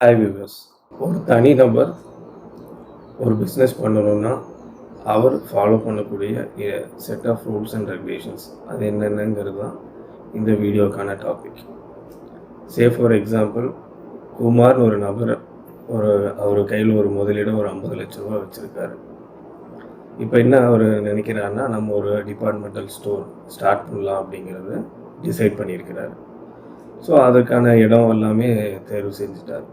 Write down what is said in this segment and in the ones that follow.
Hi viewers ஒரு தனி நபர் ஒரு பிஸ்னஸ் பண்ணணும்னா அவர் ஃபாலோ பண்ணக்கூடிய set of rules and regulations அது என்னென்னங்கிறது தான் இந்த வீடியோக்கான டாபிக் சே ஃபார் எக்ஸாம்பிள் குமார்னு ஒரு நபர் ஒரு அவர் கையில் ஒரு முதலீடு ஒரு ஐம்பது லட்ச ரூபா வச்சுருக்காரு. இப்போ என்ன அவர் நினைக்கிறாருன்னா நம்ம ஒரு டிபார்ட்மெண்டல் ஸ்டோர் ஸ்டார்ட் பண்ணலாம் அப்படிங்கிறது டிசைட் பண்ணியிருக்கிறாரு. ஸோ அதற்கான இடம் எல்லாமே தேர்வு செஞ்சுட்டார்.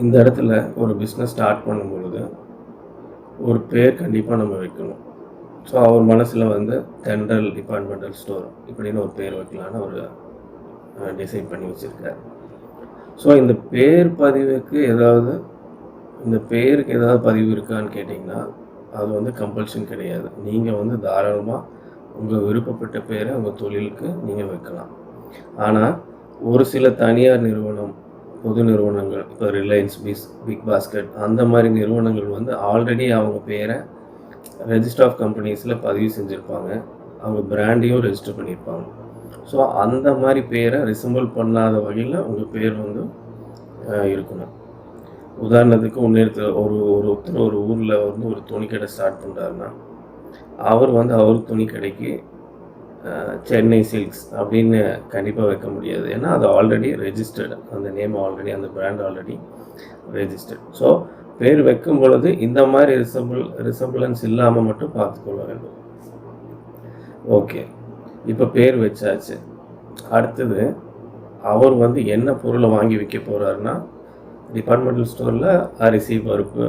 இந்த இடத்துல ஒரு பிஸ்னஸ் ஸ்டார்ட் பண்ணும்பொழுது ஒரு பேர் கண்டிப்பாக நம்ம வைக்கணும். ஸோ அவர் மனசில் வந்து தென்றல் டிபார்ட்மெண்டல் ஸ்டோர் இப்படின்னு ஒரு பேர் வைக்கலான்னு அவர் டிசைட் பண்ணி வச்சுருக்கார். ஸோ இந்த பேர் பதிவுக்கு ஏதாவது இந்த பேருக்கு ஏதாவது பதிவு இருக்கான்னு கேட்டிங்கன்னா அது வந்து கம்பல்ஷன் கிடையாது. நீங்கள் வந்து தாராளமாக உங்கள் விருப்பப்பட்ட பேரை உங்கள் தொழிலுக்கு நீங்கள் வைக்கலாம். ஆனால் ஒரு சில தனியார் நிறுவனம் பொது நிறுவனங்கள் இப்போ ரிலையன்ஸ் பிஸ் பிக் பாஸ்கெட் அந்த மாதிரி நிறுவனங்கள் வந்து ஆல்ரெடி அவங்க பேரை ரெஜிஸ்டர் ஆஃப் கம்பெனிஸில் பதிவு செஞ்சுருப்பாங்க. அவங்க பிராண்டையும் ரெஜிஸ்டர் பண்ணியிருப்பாங்க ஸோ அந்த மாதிரி பேரை ரிசம்பிள் பண்ணாத வகையில் உங்கள் பேர் வந்து இருக்கணும். உதாரணத்துக்கு முன்னேற்ற ஒரு ஒரு ஒருத்தர் ஒரு ஊரில் வந்து ஒரு துணிக்கடை ஸ்டார்ட் பண்ணுறாருன்னா அவர் வந்து அவர் துணிக்கடைக்கு சென்னை சில்க்ஸ் அப்படின்னு கண்டிப்பாக வைக்க முடியாது. ஏன்னா அது ஆல்ரெடி ரெஜிஸ்டர்டு அந்த நேம் ஆல்ரெடி அந்த பிராண்ட் ஆல்ரெடி ரெஜிஸ்டர்ட் ஸோ பேர் வைக்கும் பொழுது இந்த மாதிரி ரிசம்பிள் ரிசம்பிளன்ஸ் இல்லாமல் மட்டும் பார்த்துக்கொள்ள வேண்டும். ஓகே இப்போ பேர் வச்சாச்சு. அடுத்தது அவர் வந்து என்ன பொருளை வாங்கி விற்க போகிறாருன்னா டிபார்ட்மெண்டல் ஸ்டோரில் அரிசி பருப்பு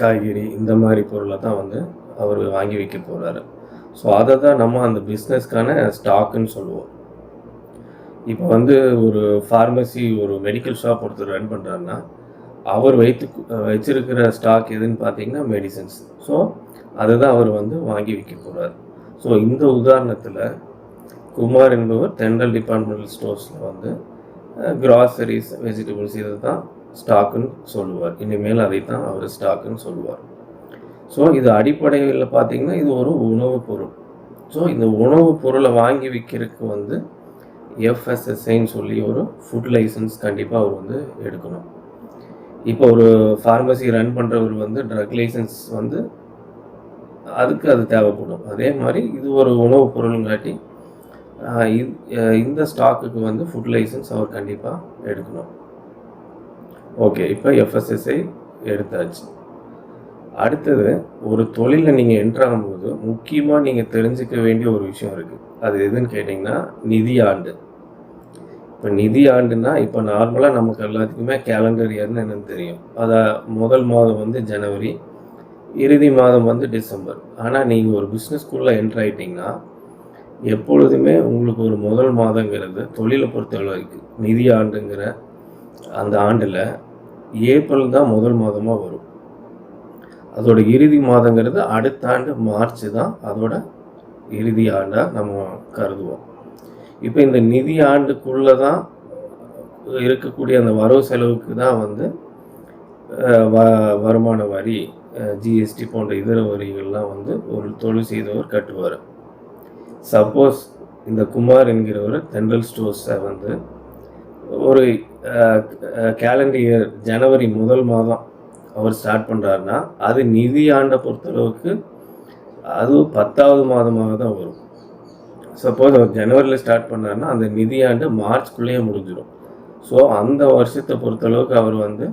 காய்கறி இந்த மாதிரி பொருளை தான் வந்து அவர் வாங்கி விற்க போகிறாரு ஸோ அதை தான் நம்ம அந்த பிஸ்னஸ்க்கான ஸ்டாக்குன்னு சொல்லுவோம். இப்போ வந்து ஒரு ஃபார்மசி ஒரு மெடிக்கல் ஷாப் ஒருத்தர் ரன் பண்ணுறாருன்னா அவர் வைத்து வச்சிருக்கிற ஸ்டாக் எதுன்னு பார்த்தீங்கன்னா மெடிசன்ஸ் ஸோ அதை தான் அவர் வந்து வாங்கி விற்க போகிறார் ஸோ இந்த உதாரணத்தில் குமார் என்பவர் தென்றல் டிபார்ட்மெண்டல் ஸ்டோர்ஸில் வந்து கிராசரிஸ் வெஜிடபிள்ஸ் இதை தான் ஸ்டாக்குன்னு சொல்லுவார். இனிமேல் அதை தான் அவர் ஸ்டாக்குன்னு சொல்லுவார். ஸோ இது அடிப்படையில் பார்த்தீங்கன்னா இது ஒரு உணவுப் பொருள். ஸோ இந்த உணவுப் பொருளை வாங்கி விற்கிறதுக்கு வந்து எஃப்எஸ்எஸ்ஐன்னு சொல்லி ஒரு ஃபுட் லைசன்ஸ் கண்டிப்பாக அவர் வந்து எடுக்கணும். இப்போ ஒரு ஃபார்மசி ரன் பண்ணுறவர் வந்து ட்ரக் லைசன்ஸ் வந்து அதுக்கு அது தேவைப்படும். அதே மாதிரி இது ஒரு உணவுப் பொருளுங்காட்டி இந்த ஸ்டாக்குக்கு வந்து ஃபுட் லைசன்ஸ் அவர் கண்டிப்பாக எடுக்கணும். ஓகே இப்போ எஃப்எஸ்எஸ்ஐ எடுத்தாச்சு. அடுத்தது ஒரு தொழிலில் நீங்கள் என்ட்ராகும்போது முக்கியமாக நீங்கள் தெரிஞ்சுக்க வேண்டிய ஒரு விஷயம் இருக்குது அது எதுன்னு கேட்டிங்கன்னா நிதி ஆண்டு. இப்போ நிதி ஆண்டுனா இப்போ நார்மலாக நமக்கு எல்லாத்துக்குமே கேலண்டர் இயர்னு என்னென்னு தெரியும். அதை முதல் மாதம் வந்து ஜனவரி இறுதி மாதம் வந்து டிசம்பர். ஆனால் நீங்கள் ஒரு பிஸ்னஸ்குள்ளே என்ட்ரு ஆகிட்டிங்கன்னா எப்பொழுதுமே உங்களுக்கு ஒரு முதல் மாதங்கிறது தொழிலை பொறுத்த இருக்குது நிதி ஆண்டுங்கிற அந்த ஆண்டில் ஏப்ரல் தான் முதல் மாதமாக வரும். அதோட இறுதி மாதங்கிறது அடுத்த ஆண்டு மார்ச் தான். அதோட இறுதி ஆண்டாக நம்ம கருதுவோம். இப்போ இந்த நிதி ஆண்டுக்குள்ளே தான் இருக்கக்கூடிய அந்த வரவு செலவுக்கு தான் வந்து வ வருமான வரி ஜிஎஸ்டி போன்ற இதர வரிகள்லாம் வந்து ஒரு தொழில் செய்தவர் கட்டுவார். சப்போஸ் இந்த குமார் என்கிறவர் தென்றல் ஸ்டோர்ஸை வந்து ஒரு கேலண்டர் இயர் ஜனவரி முதல் மாதம் அவர் ஸ்டார்ட் பண்ணுறாருன்னா அது நிதி ஆண்டை பொறுத்தளவுக்கு அது பத்தாவது மாதமாக தான் வரும். சப்போஸ் அவர் ஜனவரியில் ஸ்டார்ட் பண்ணாருன்னா அந்த நிதியாண்டு மார்ச்குள்ளேயே முடிஞ்சிடும். ஸோ அந்த வருஷத்தை பொறுத்தளவுக்கு அவர் வந்து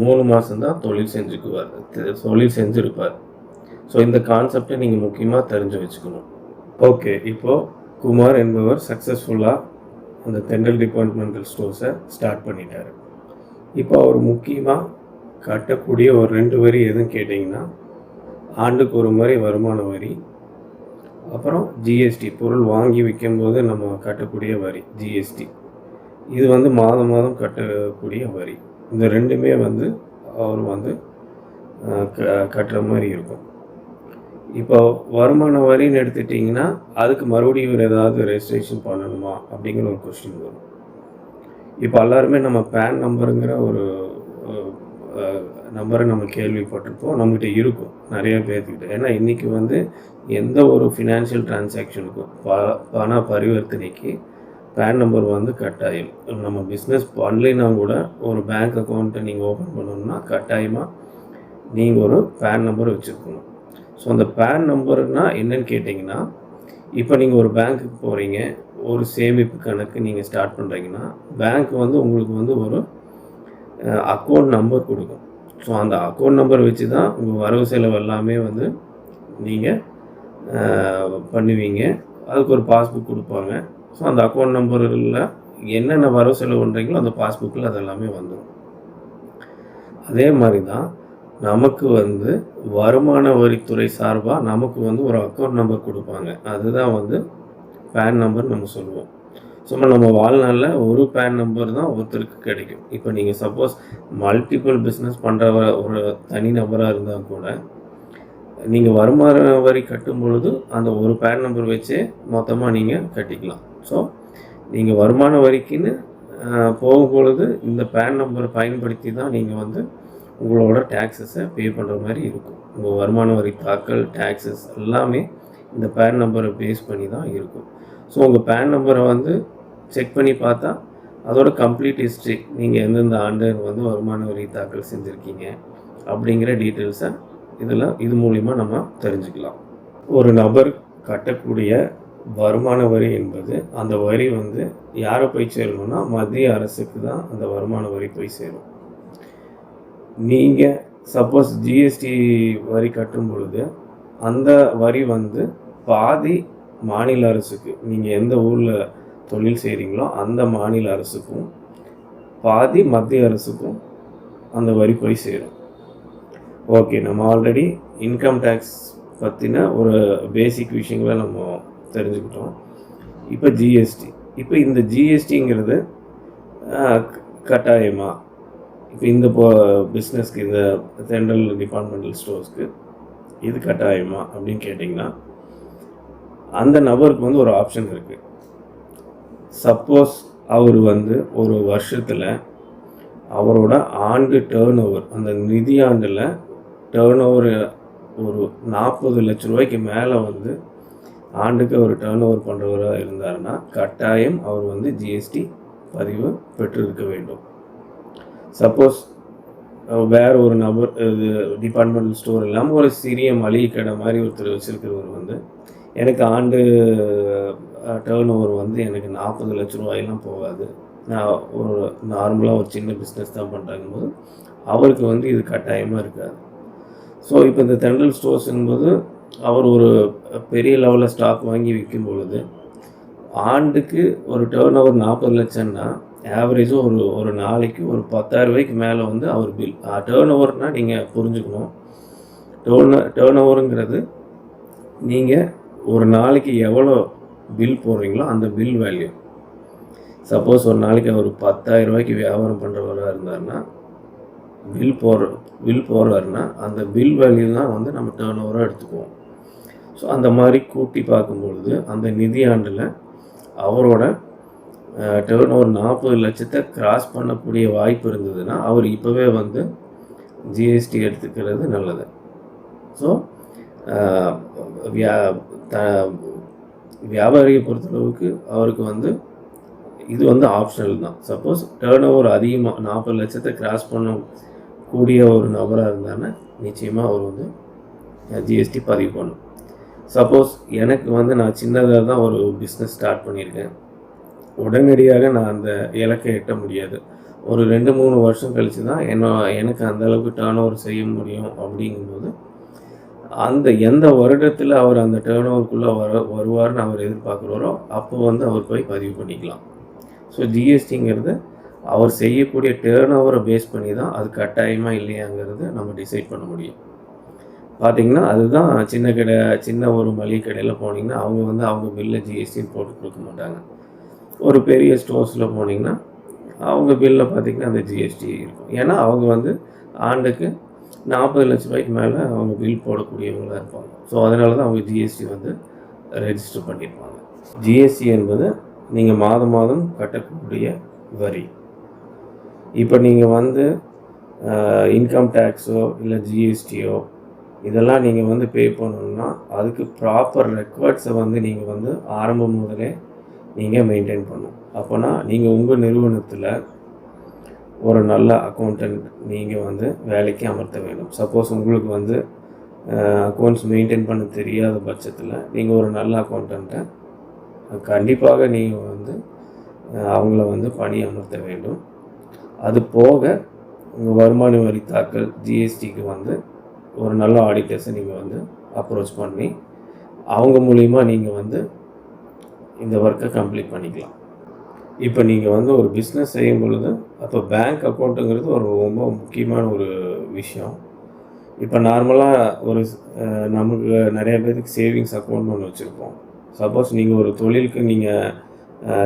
மூணு மாதம்தான் தொழில் செஞ்சுக்குவார். தொழில் செஞ்சுருப்பார். ஸோ இந்த கான்செப்டை நீங்கள் முக்கியமாக தெரிஞ்சு வச்சுக்கணும். ஓகே இப்போது குமார் என்பவர் சக்ஸஸ்ஃபுல்லாக அந்த தென்றல் டிபார்ட்மெண்டல் ஸ்டோர்ஸை ஸ்டார்ட் பண்ணிட்டாரு. இப்போ அவர் முக்கியமாக கட்டக்கூடிய ஒரு ரெண்டு வரி எதுவும் கேட்டிங்கன்னா ஆண்டுக்கு ஒரு முறை வருமான வரி அப்புறம் ஜிஎஸ்டி பொருள் வாங்கி விற்கும்போது நம்ம கட்டக்கூடிய வரி ஜிஎஸ்டி இது வந்து மாதம் மாதம் கட்டக்கூடிய வரி. இந்த ரெண்டுமே வந்து அவர் வந்து க- கட்டுற மாதிரி இருக்கும். இப்போ வருமான வரின்னு எடுத்துட்டிங்கன்னா அதுக்கு மறுபடியும் இவர் ஏதாவது ரெஜிஸ்ட்ரேஷன் பண்ணணுமா அப்படிங்கிற ஒரு கொஸ்டின் வரும். இப்போ எல்லாருமே நம்ம பேன் நம்பருங்கிற ஒரு நம்பரை நம்ம கேள்விப்பட்டிருப்போம். நம்மகிட்ட இருக்கும். நிறைய பேர்த்துக்கிட்ட ஏன்னா இன்றைக்கி வந்து எந்த ஒரு ஃபினான்ஷியல் டிரான்சாக்ஷனுக்கும் ப பண பரிவர்த்தனைக்கு பேன் நம்பர் வந்து கட்டாயம். நம்ம பிஸ்னஸ் பண்ணலைன்னா கூட ஒரு பேங்க் அக்கௌண்ட்டை நீங்கள் ஓப்பன் பண்ணணும்னா கட்டாயமாக நீங்கள் ஒரு பேன் நம்பர் வச்சுருக்கணும். ஸோ அந்த பேன் நம்பர்னால் என்னன்னு கேட்டிங்கன்னா இப்போ நீங்கள் ஒரு பேங்க்குக்கு போகிறீங்க ஒரு சேமிப்பு கணக்கு நீங்கள் ஸ்டார்ட் பண்ணுறீங்கன்னா பேங்க் வந்து உங்களுக்கு வந்து ஒரு அக்கௌண்ட் நம்பர் கொடுக்கும். ஸோ அந்த அக்கௌண்ட் நம்பர் வச்சு தான் உங்கள் வரவு செலவு எல்லாமே வந்து நீங்கள் பண்ணுவீங்க. அதுக்கு ஒரு பாஸ்புக் கொடுப்பாங்க. ஸோ அந்த அக்கௌண்ட் நம்பரில் என்னென்ன வரவு செலவு பண்ணுறீங்களோ அந்த பாஸ்புக்கில் அது எல்லாமே வந்துடும் அதே மாதிரி தான் நமக்கு வந்து வருமான வரித்துறை சார்பாக நமக்கு வந்து ஒரு அக்கௌண்ட் நம்பர் கொடுப்பாங்க. அதுதான் வந்து பேன் நம்பர் நம்ம சொல்லுவோம். சும்மா நம்ம வாழ்நாளில் ஒரு பேன் நம்பர் தான் ஒருத்தருக்கு கிடைக்கும். இப்போ நீங்கள் சப்போஸ் மல்டிபிள் பிஸ்னஸ் பண்ணுற ஒரு தனி நபராக இருந்தால் கூட நீங்கள் வருமான வரி கட்டும் பொழுது அந்த ஒரு பேன் நம்பர் வச்சே மொத்தமாக நீங்கள் கட்டிக்கலாம். ஸோ நீங்கள் வருமான வரிக்குன்னு போகும் பொழுது இந்த பேன் நம்பரை பயன்படுத்தி தான் நீங்கள் வந்து உங்களோட டேக்ஸஸை பே பண்ணுற மாதிரி இருக்கும். உங்கள் வருமான வரி தாக்கல் டேக்ஸஸ் எல்லாமே இந்த பேன் நம்பரை பேஸ் பண்ணி தான் இருக்கும். ஸோ உங்கள் பேன் நம்பரை வந்து செக் பண்ணி பார்த்தா அதோட கம்ப்ளீட் ஹிஸ்ட்ரி நீங்கள் எந்தெந்த ஆண்டு வந்து வருமான வரி தாக்கல் செஞ்சுருக்கீங்க அப்படிங்கிற டீட்டெயில்ஸை இதில் இது மூலிமா நம்ம தெரிஞ்சுக்கலாம். ஒரு நபர் கட்டக்கூடிய வருமான வரி என்பது அந்த வரி வந்து யாரை போய் சேரணும்னா மத்திய அரசுக்கு தான் அந்த வருமான வரி போய் சேரும். நீங்கள் சப்போஸ் ஜிஎஸ்டி வரி கட்டும் பொழுது அந்த வரி வந்து பாதி மாநில அரசுக்கு நீங்கள் எந்த ஊரில் தொழில் செய்கிறீங்களோ அந்த மாநில அரசுக்கும் பாதி மத்திய அரசுக்கும் அந்த வரி போய் சேரும். ஓகே நம்ம ஆல்ரெடி இன்கம் டேக்ஸ் பற்றின ஒரு பேசிக் விஷயங்களை நம்ம தெரிஞ்சுக்கிட்டோம். இப்போ ஜிஎஸ்டி இப்போ இந்த ஜிஎஸ்டிங்கிறது கட்டாயமாக இப்போ இந்த போ பிஸ்னஸ்க்கு இந்த சென்ட்ரல் டிபார்ட்மெண்டல் ஸ்டோர்ஸ்க்கு இது கட்டாயமா அப்படின்னு கேட்டிங்கன்னா அந்த நபருக்கு வந்து ஒரு ஆப்ஷன் இருக்குது சப்போஸ் அவர் வந்து ஒரு வருஷத்தில் அவரோட ஆண்டு டேர்ன் ஓவர் அந்த நிதி ஆண்டில் டேர்ன் ஓவர் ஒரு நாற்பது லட்ச ரூபாய்க்கு மேலே வந்து ஆண்டுக்கு அவர் டேர்ன் ஓவர் பண்ணுறவராக இருந்தாருன்னா கட்டாயம் அவர் வந்து ஜிஎஸ்டி பதிவு பெற்றிருக்க வேண்டும். சப்போஸ் வேறு ஒரு நபர் இது டிபார்ட்மெண்டல் ஸ்டோர் இல்லாமல் ஒரு சிறிய மளிகை கடை மாதிரி ஒருத்தர் வச்சுருக்கிறவர் வந்து எனக்கு ஆண்டு டேர்ன் ஓவர் வந்து எனக்கு நாற்பது லட்ச ரூபாயெல்லாம் போகாது. நான் ஒரு நார்மலாக ஒரு சின்ன பிஸ்னஸ் தான் பண்ணுறாங்க போது அவருக்கு வந்து இது கட்டாயமாக இருக்காது. ஸோ இப்போ இந்த தென்றல் ஸ்டோர்ஸ் என்பது அவர் ஒரு பெரிய லெவலில் ஸ்டாக் வாங்கி விற்கும் பொழுது ஆண்டுக்கு ஒரு டேர்ன் ஓவர் நாற்பது லட்சம்னா ஆவரேஜும் ஒரு ஒரு நாளைக்கு ஒரு பத்தாயிரம் ரூபாய்க்கு மேலே வந்து அவர் பில் டேர்ன் ஓவர்னால் நீங்கள் புரிஞ்சுக்கணும். டேர்ன் டேர்ன் ஓவருங்கிறது நீங்கள் ஒரு நாளைக்கு எவ்வளோ பில் போடுறீங்களோ அந்த பில் வேல்யூ சப்போஸ் ஒரு நாளைக்கு அவர் பத்தாயிரம் ரூபாய்க்கு வியாபாரம் பண்ணுறவராக இருந்தாருன்னா பில் போடுற பில் போடுறாருன்னா அந்த பில் வேல்யூ தான் வந்து நம்ம டேர்ன் ஓவராக எடுத்துக்குவோம். ஸோ அந்த மாதிரி கூட்டி பார்க்கும்பொழுது அந்த நிதி ஆண்டில் அவரோட டேர்ன் ஓவர் நாற்பது லட்சத்தை கிராஸ் பண்ணக்கூடிய வாய்ப்பு இருந்ததுன்னா அவர் இப்போவே வந்து ஜிஎஸ்டி எடுத்துக்கிறது நல்லது. ஸோ வியா த வியாபாரியை பொறுத்தளவுக்கு அவருக்கு வந்து இது வந்து ஆப்ஷனல் தான். சப்போஸ் டேர்ன் ஓவர் அதிகமாக நாற்பது லட்சத்தை கிராஸ் பண்ணக்கூடிய ஒரு நபராக இருந்தாங்கன்னா நிச்சயமாக அவர் வந்து ஜிஎஸ்டி பதிவு பண்ணும். சப்போஸ் எனக்கு வந்து நான் சின்னதாக தான் ஒரு பிஸ்னஸ் ஸ்டார்ட் பண்ணியிருக்கேன். உடனடியாக நான் அந்த இலக்கை எட்ட முடியாது. ஒரு ரெண்டு மூணு வருஷம் கழித்து தான் என்ன எனக்கு அந்த அளவுக்கு டேர்ன் ஓவர் செய்ய முடியும் அப்படிங்கும்போது அந்த எந்த வருடத்தில் அவர் அந்த டேர்ன் ஓவருக்குள்ளே வர வருவார்னு அவர் எதிர்பார்க்குறாரோ அப்போ வந்து அவர் போய் பதிவு பண்ணிக்கலாம். ஸோ ஜிஎஸ்டிங்கிறது அவர் செய்யக்கூடிய டேர்ன் ஓவரை பேஸ் பண்ணி தான் அது கட்டாயமாக இல்லையாங்கிறது நம்ம டிசைட் பண்ண முடியும். பார்த்திங்கன்னா அதுதான் சின்ன கடை சின்ன ஒரு மளிகை கடையில் போனீங்கன்னா அவங்க வந்து அவங்க பில்லை ஜிஎஸ்டின்னு போட்டு கொடுக்க மாட்டாங்க. ஒரு பெரிய ஸ்டோர்ஸில் போனீங்கன்னா அவங்க பில்லில் பார்த்திங்கன்னா அந்த ஜிஎஸ்டி இருக்கும். ஏன்னா அவங்க வந்து ஆண்டுக்கு நாற்பது லட்ச ரூபாய்க்கு மேலே அவங்க பில் போடக்கூடியவங்களாக இருப்பாங்க. ஸோ அதனால தான் அவங்க ஜிஎஸ்டி வந்து ரெஜிஸ்டர் பண்ணியிருப்பாங்க ஜிஎஸ்டி என்பது நீங்கள் மாதம் மாதம் கட்டக்கூடிய வரி. இப்போ நீங்கள் வந்து இன்கம் டேக்ஸோ இல்லை ஜிஎஸ்டியோ இதெல்லாம் நீங்கள் வந்து பே பண்ணணுன்னா அதுக்கு ப்ராப்பர் ரெக்கார்ட்ஸை வந்து நீங்கள் வந்து ஆரம்பம் முதலே நீங்கள் மெயின்டைன் பண்ணணும். அப்போனா நீங்கள் உங்கள் நிறுவனத்தில் ஒரு நல்ல அக்கௌண்டன்ட் நீங்கள் வந்து வேலைக்கு அமர்த்த வேண்டும். சப்போஸ் உங்களுக்கு வந்து அக்கௌண்ட்ஸ் மெயின்டைன் பண்ண தெரியாத பட்சத்தில் நீங்கள் ஒரு நல்ல அக்கௌண்டண்ட்டை கண்டிப்பாக நீங்கள் வந்து அவங்கள வந்து பணி அமர்த்த வேண்டும். அது போக உங்கள் வருமான வரி தாக்கல் ஜிஎஸ்டிக்கு வந்து ஒரு நல்ல ஆடிட்டர்ஸை நீங்கள் வந்து அப்ரோச் பண்ணி அவங்க மூலிமா நீங்கள் வந்து இந்த ஒர்க்கை கம்ப்ளீட் பண்ணிக்கலாம். இப்போ நீங்கள் வந்து ஒரு பிஸ்னஸ் செய்யும் பொழுது அப்போ பேங்க் அக்கௌண்ட்டுங்கிறது ஒரு ரொம்ப முக்கியமான ஒரு விஷயம். இப்போ நார்மலாக ஒரு நமக்கு நிறைய பேருக்கு சேவிங்ஸ் அக்கௌண்ட் ஒன்று வச்சுருப்போம். சப்போஸ் நீங்கள் ஒரு தொழிலுக்கு நீங்கள்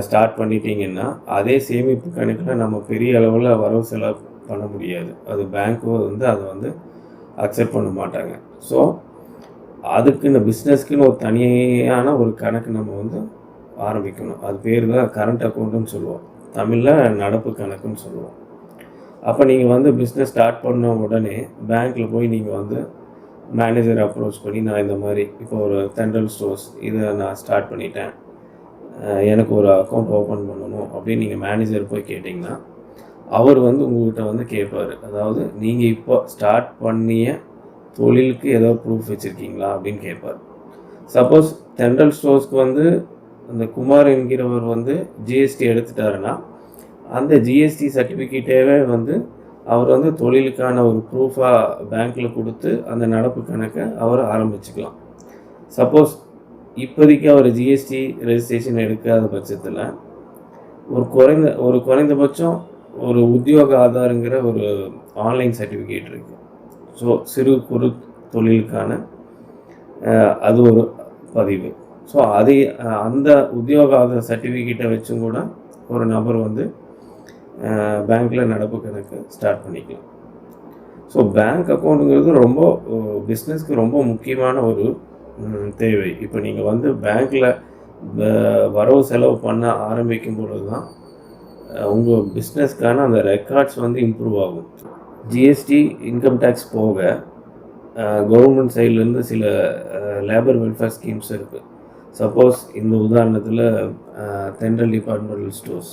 ஸ்டார்ட் பண்ணிட்டீங்கன்னா அதே சேமிப்பு கணக்கில் நம்ம பெரிய அளவில் வரவு செலவு பண்ண முடியாது. அது பேங்க்கு வந்து அதை வந்து அக்செப்ட் பண்ண மாட்டாங்க. ஸோ அதுக்குன்னு பிஸ்னஸ்க்குன்னு ஒரு தனியான ஒரு கணக்கு நம்ம வந்து ஆரம்பிக்கணும். அது பேர் தான் கரண்ட் அக்கௌண்ட்டுன்னு சொல்லுவோம். தமிழில் நடப்பு கணக்குன்னு சொல்லுவோம். அப்போ நீங்கள் வந்து பிஸ்னஸ் ஸ்டார்ட் பண்ண உடனே பேங்க்கில் போய் நீங்கள் வந்து மேனேஜர் அப்ரோச் பண்ணி நான் இந்த மாதிரி இப்போ ஒரு தெண்டல் ஸ்டோர்ஸ் இதை நான் ஸ்டார்ட் பண்ணிட்டேன். எனக்கு ஒரு அக்கௌண்ட் ஓப்பன் பண்ணணும் அப்படின்னு நீங்கள் மேனேஜர் போய் கேட்டிங்கன்னா அவர் வந்து உங்கள்கிட்ட வந்து கேட்பார். அதாவது நீங்கள் இப்போ ஸ்டார்ட் பண்ணிய தொழிலுக்கு ஏதோ ப்ரூஃப் வச்சுருக்கீங்களா அப்படின்னு கேட்பார். சப்போஸ் தெண்டல் ஸ்டோர்ஸ்க்கு வந்து அந்த குமார் என்கிறவர் வந்து ஜிஎஸ்டி எடுத்துட்டாருன்னா அந்த ஜிஎஸ்டி சர்டிஃபிகேட்டேவே வந்து அவர் வந்து தொழிலுக்கான ஒரு ப்ரூஃபாக பேங்க்கில் கொடுத்து அந்த நடப்பு கணக்கை அவர் ஆரம்பிச்சுக்கலாம். சப்போஸ் இப்போதைக்கு அவர் ஜிஎஸ்டி ரெஜிஸ்ட்ரேஷன் எடுக்காத பட்சத்தில் ஒரு குறைந்த ஒரு குறைந்தபட்சம் ஒரு உத்தியோக ஆதாரங்கிற ஒரு ஆன்லைன் சர்டிஃபிகேட் இருக்குது ஸோ சிறு குறு தொழிலுக்கான அது ஒரு பதிவு. ஸோ அதை அந்த உத்தியோக சர்டிஃபிகேட்டை வச்சும் கூட ஒரு நபர் வந்து பேங்க்கில் நடப்பு கணக்கு ஸ்டார்ட் பண்ணிக்கலாம். ஸோ பேங்க் அக்கௌண்ட்டுங்கிறது ரொம்ப பிஸ்னஸ்க்கு ரொம்ப முக்கியமான ஒரு தேவை. இப்போ நீங்கள் வந்து பேங்க்கில் வரவு செலவு பண்ண ஆரம்பிக்கும் பொழுது தான் உங்கள் பிஸ்னஸ்க்கான அந்த ரெக்கார்ட்ஸ் வந்து இம்ப்ரூவ் ஆகும். ஜிஎஸ்டி இன்கம் டேக்ஸ் போக கவர்மெண்ட் சைட்லேருந்து சில லேபர் வெல்ஃபேர் ஸ்கீம்ஸ் இருக்குது சப்போஸ் இந்த உதாரணத்தில் தென்றல் டிபார்ட்மெண்டல் ஸ்டோர்ஸ்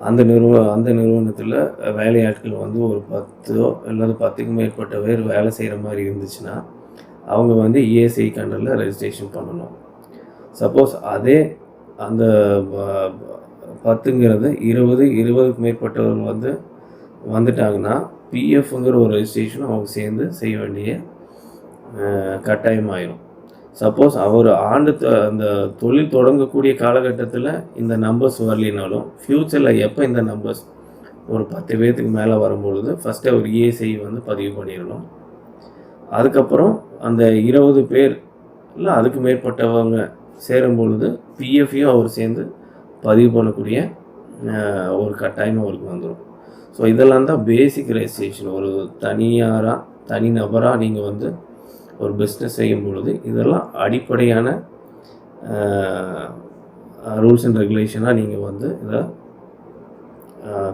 அந்த நிறுவ அந்த நிறுவனத்தில் வேலையாட்கள் வந்து ஒரு பத்தோ அல்லது பத்துக்கும் மேற்பட்ட பேர் வேலை செய்கிற மாதிரி இருந்துச்சுன்னா அவங்க வந்து இஎஸ்ஐ கண்டரில் ரெஜிஸ்ட்ரேஷன் பண்ணணும். சப்போஸ் அதே அந்த பத்துங்கிறது இருபது இருபதுக்கு மேற்பட்டவர்கள் வந்து வந்துட்டாங்கன்னா பிஎஃப்ங்கிற ஒரு ரெஜிஸ்ட்ரேஷன் அவங்க சேர்ந்து செய்ய வேண்டிய கட்டாயமாயிடும் சப்போஸ் அவர் ஆண்டு த- அந்த தொழில் தொடங்கக்கூடிய காலகட்டத்தில் இந்த நம்பர்ஸ் வரலினாலும் ஃப்யூச்சரில் எப்போ இந்த நம்பர்ஸ் ஒரு பத்து பேர்த்துக்கு மேலே வரும்பொழுது ஃபஸ்ட்டு அவர் இஎஸ்ஐ வந்து பதிவு பண்ணிடணும். அதுக்கப்புறம் அந்த இருபது பேர் இல்லை அதுக்கு மேற்பட்டவங்க சேரும் பொழுது பிஎஃப்யும் அவர் சேர்ந்து பதிவு பண்ணக்கூடிய ஒரு கட்டாயம் அவருக்கு வந்துடும் ஸோ இதெல்லாம் தான் பேசிக் ரெஜிஸ்ட்ரேஷன் ஒரு தனியாராக தனிநபராக நீங்கள் வந்து ஒரு பிஸ்னஸ் செய்யும் பொழுது இதெல்லாம் அடிப்படையான ரூல்ஸ் அண்ட் ரெகுலேஷனாக நீங்கள் வந்து இதை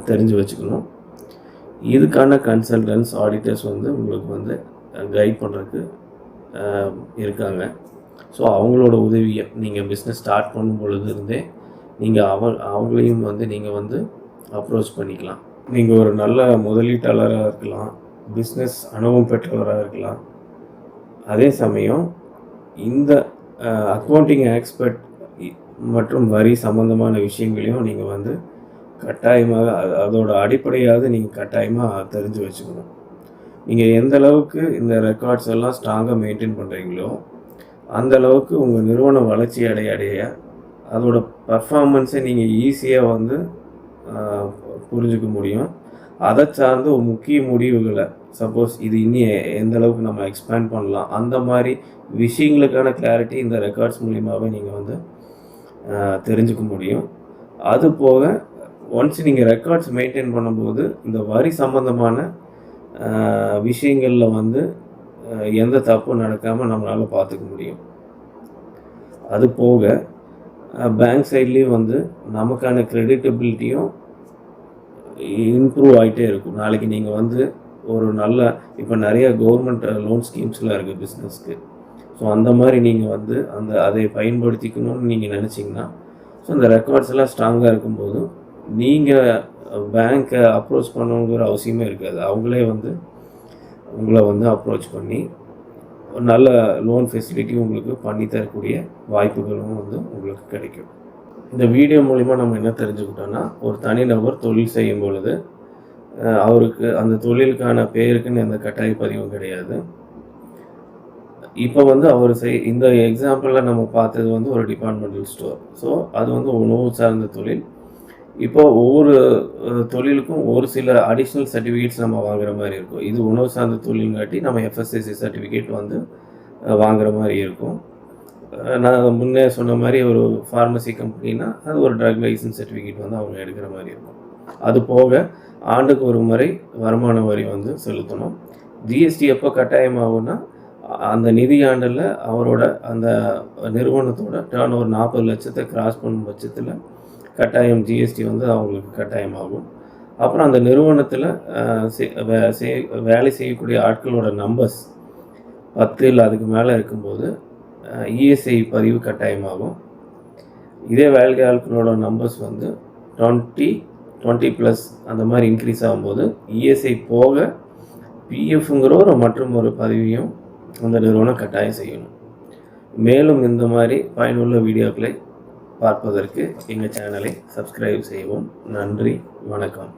தெரிஞ்சு வச்சுக்கணும். இதுக்கான கன்சல்டன்ஸ் ஆடிட்டர்ஸ் வந்து உங்களுக்கு வந்து கைட் பண்ணுறதுக்கு இருக்காங்க. ஸோ அவங்களோட உதவியை நீங்கள் பிஸ்னஸ் ஸ்டார்ட் பண்ணும் பொழுது இருந்தே நீங்கள் அவ அவங்களையும் வந்து நீங்கள் வந்து அப்ரோச் பண்ணிக்கலாம். நீங்கள் ஒரு நல்ல முதலீட்டாளராக இருக்கலாம். பிஸ்னஸ் அனுபவம் பெற்றவராக இருக்கலாம். அதே சமயம் இந்த அக்கௌண்டிங் எக்ஸ்பர்ட் மற்றும் வரி சம்பந்தமான விஷயங்களையும் நீங்கள் வந்து கட்டாயமாக அதோட அடிப்படையாவது நீங்கள் கட்டாயமாக தெரிஞ்சு வச்சுக்கணும். நீங்கள் எந்த அளவுக்கு இந்த ரெக்கார்ட்ஸ் எல்லாம் ஸ்ட்ராங்காக மெயின்டைன் பண்ணுறீங்களோ அந்த அளவுக்கு உங்கள் நிறுவனம் வளர்ச்சி அடைய அடைய அதோட பர்ஃபார்மன்ஸை நீங்கள் ஈஸியாக வந்து புரிஞ்சுக்க முடியும். அதை சார்ந்த முக்கிய முடிவுகளை சப்போஸ் இது இன்னும் எந்த அளவுக்கு நம்ம எக்ஸ்பேண்ட் பண்ணலாம். அந்த மாதிரி விஷயங்களுக்கான கிளாரிட்டி இந்த ரெக்கார்ட்ஸ் மூலியமாகவே நீங்கள் வந்து தெரிஞ்சுக்க முடியும். அது போக ஒன்ஸ் நீங்கள் ரெக்கார்ட்ஸ் மெயின்டைன் பண்ணும்போது இந்த வரி சம்மந்தமான விஷயங்களில் வந்து எந்த தப்பும் நடக்காமல் நம்மளால் பார்த்துக்க முடியும். அது போக பேங்க் சைட்லேயும் வந்து நமக்கான க்ரெடிட்டபிலிட்டியும் இம்ப்ரூவ் ஆகிட்டே இருக்கும். நாளைக்கு நீங்கள் வந்து ஒரு நல்ல இப்போ நிறைய கவர்மெண்ட் லோன் ஸ்கீம்ஸ்லாம் இருக்குது பிஸ்னஸ்க்கு ஸோ அந்த மாதிரி நீங்கள் வந்து அந்த அதை பயன்படுத்திக்கணும்னு நீங்கள் நினச்சிங்கன்னா ஸோ அந்த ரெக்கார்ட்ஸ் எல்லாம் ஸ்ட்ராங்காக இருக்கும்போது நீங்கள் பேங்க்கை அப்ரோச் பண்ணணுங்கிற அவசியமே இருக்காது. அவங்களே வந்து உங்களை வந்து அப்ரோச் பண்ணி ஒரு நல்ல லோன் ஃபெசிலிட்டி உங்களுக்கு பண்ணி தரக்கூடிய வாய்ப்புகளும் வந்து உங்களுக்கு கிடைக்கும். இந்த வீடியோ மூலிமா நம்ம என்ன தெரிஞ்சுக்கிட்டோன்னா ஒரு தனிநபர் தொழில் செய்யும் பொழுது அவருக்கு அந்த தொழிலுக்கான பேருக்குன்னு எந்த கட்டாய பதிவும் கிடையாது. இப்போ வந்து அவர் செய் இந்த எக்ஸாம்பிளில் நம்ம பார்த்தது வந்து ஒரு டிபார்ட்மெண்டல் ஸ்டோர் ஸோ அது வந்து உணவு சார்ந்த தொழில். இப்போ ஒவ்வொரு தொழிலுக்கும் ஒரு சில அடிஷ்னல் சர்டிஃபிகேட்ஸ் நம்ம வாங்குற மாதிரி இருக்கும். இது உணவு சார்ந்த தொழில்ங்காட்டி நம்ம எஃப்எஸ்எஸ்சி சர்டிஃபிகேட் வந்து வாங்குற மாதிரி இருக்கும். நான் முன்னே சொன்ன மாதிரி ஒரு ஃபார்மசி கம்பெனினா அது ஒரு ட்ரக் லைசன்ஸ் சர்டிஃபிகேட் வந்து அவங்க எடுக்கிற மாதிரி இருக்கும். அது போக ஆண்டுக்கு ஒரு முறை வருமான வரி வந்து செலுத்தணும். ஜிஎஸ்டி எப்போ கட்டாயமாகும்னா அந்த அந்த நிதியாண்டில் அவரோட அந்த நிறுவனத்தோட டேர்ன் ஓவர் நாற்பது லட்சத்தை கிராஸ் பண்ணும் பட்சத்தில் கட்டாயம் ஜிஎஸ்டி வந்து அவங்களுக்கு கட்டாயமாகும். அப்புறம் அந்த நிறுவனத்தில் வேலை செய்யக்கூடிய ஆட்களோட நம்பர்ஸ் பத்து இல்லை அதுக்கு மேலே இருக்கும்போது இஎஸ்ஐ பதிவு கட்டாயமாகும். இதே வேலை ஆட்களோட நம்பர்ஸ் வந்து டுவெண்ட்டி டுவெண்ட்டி ப்ளஸ் அந்த மாதிரி இன்க்ரீஸ் ஆகும்போது இஎஸ்ஐ போக பிஎஃப்ங்கிற ஒரு மற்றும் ஒரு பதவியும் அந்த நிறுவனம் கட்டாயம் செய்யணும். மேலும் இந்த மாதிரி பயனுள்ள வீடியோக்களை பார்ப்பதற்கு எங்கள் சேனலை சப்ஸ்கிரைப் செய்வோம் நன்றி வணக்கம்.